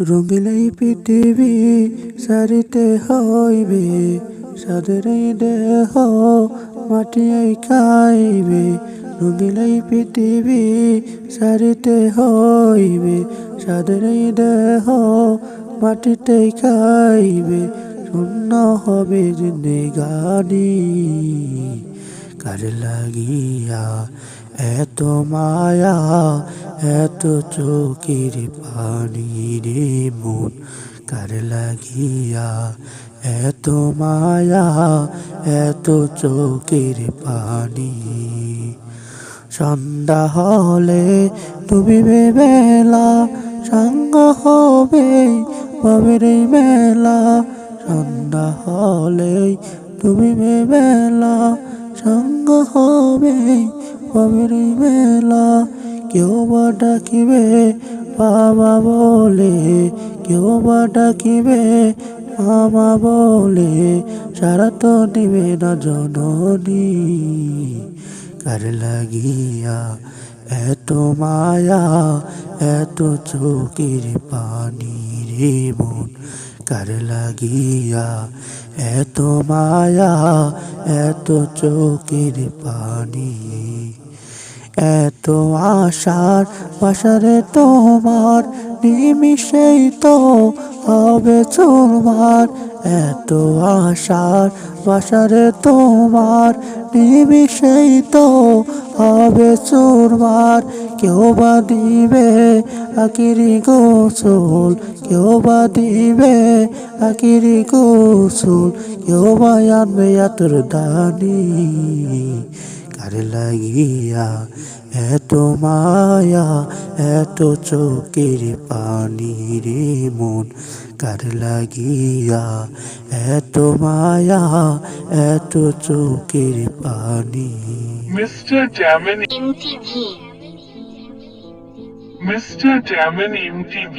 রঙিলেই পৃথিবী সারিতে হইবে, সাদের দেহ মাটিয়াই খাইবে। রঙিলেই পৃথিবী সারিতে হইবে, সাদের দেহ মাটিতে খাইবে। শূন্য হবে জিন্দেগানি, কার লাগিয়া এত মায়া, এত চোখের পানি রে মন, কার লাগিয়া? এত মায়া, এত চোখের পানি। সন্ধ্যা হলে তুমি বেলা, সঙ্গ হবে এই মেলা। সন্ধ্যা হলে তুমি বেলা, সঙ্গ হবে বাবের এই মেলা, কেউ বা ডাকিবে, বাবা বলে। কেউ বা ডাকিবে মামা বলে। সারা তো নিবে না জননী। কার লাগিয়া এত মায়া, এত চোখের পানি রে মন। কার লাগিয়া এত মায়া এত চোখের পানি এত আশার বাসারে তোমার নিমিশেই তো হবে চুরমার এত আশার বাসারে তোমার নিমিশেই তো হবে চুরমার কেউ বা দিবে আকিরি গোসল, কেউ বা দিবে আকিরি গোসল, কেউ বা আনবে আতর দানি। কার লাগিয়া এত মায়া এত চোখের পানি রে মন কার লাগিয়া এত মায়া এত চোখের পানি Mr. Daman, MTV, Mr. Daman MTV.